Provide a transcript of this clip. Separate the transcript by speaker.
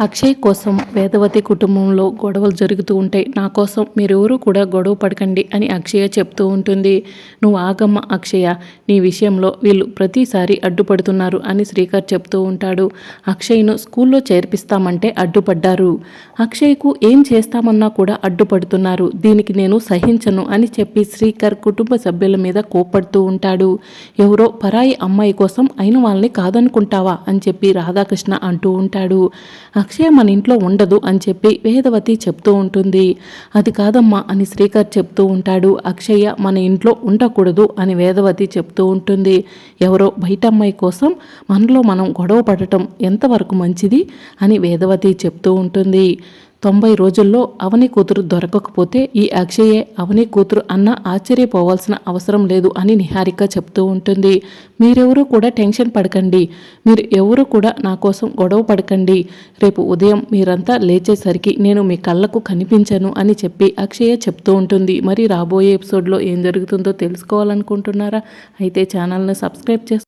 Speaker 1: అక్షయ్ కోసం వేదవతి కుటుంబంలో గొడవలు జరుగుతూ ఉంటాయి. నా కోసం మీరెవరూ కూడా గొడవ పడకండి అని అక్షయ చెప్తూ ఉంటుంది. నువ్వు ఆగమ్మ అక్షయ. నీ విషయంలో వీళ్ళు ప్రతిసారి అడ్డుపడుతున్నారు అని శ్రీకర్ చెప్తూ ఉంటాడు. అక్షయ్ను స్కూల్లో చేర్పిస్తామంటే అడ్డుపడ్డారు. అక్షయ్కు ఏం చేస్తామన్నా కూడా అడ్డుపడుతున్నారు. దీనికి నేను సహించను అని చెప్పి శ్రీకర్ కుటుంబ సభ్యుల మీద కోప్పడుతూ ఉంటాడు. ఎవరో పరాయి అమ్మాయి కోసం అయిన వాళ్ళని కాదనుకుంటావా అని చెప్పి రాధాకృష్ణ అంటూ ఉంటాడు. అక్షయ మన ఇంట్లో ఉండదు అని చెప్పి వేదవతి చెప్తూ ఉంటుంది. అది కాదమ్మా అని శ్రీకర్ చెప్తూ ఉంటాడు. అక్షయ్య మన ఇంట్లో ఉండకూడదు అని వేదవతి చెప్తూ ఉంటుంది. ఎవరో బయట అమ్మాయి కోసం మనలో మనం గొడవ పడటం ఎంతవరకు మంచిది అని వేదవతి చెప్తూ ఉంటుంది. తొంభై రోజుల్లో అవని కూతురు దొరకకపోతే ఈ అక్షయే అవని కూతురు అన్న ఆశ్చర్యపోవాల్సిన అవసరం లేదు అని నిహారిక చెప్తూ ఉంటుంది. మీరెవరూ కూడా టెన్షన్ పడకండి. మీరు ఎవరు కూడా నా కోసం గొడవ పడకండి. రేపు ఉదయం మీరంతా లేచేసరికి నేను మీ కళ్ళకు కనిపించను అని చెప్పి అక్షయ చెప్తూ ఉంటుంది. మరి రాబోయే ఎపిసోడ్లో ఏం జరుగుతుందో తెలుసుకోవాలనుకుంటున్నారా? అయితే ఛానల్ని సబ్స్క్రైబ్ చేసి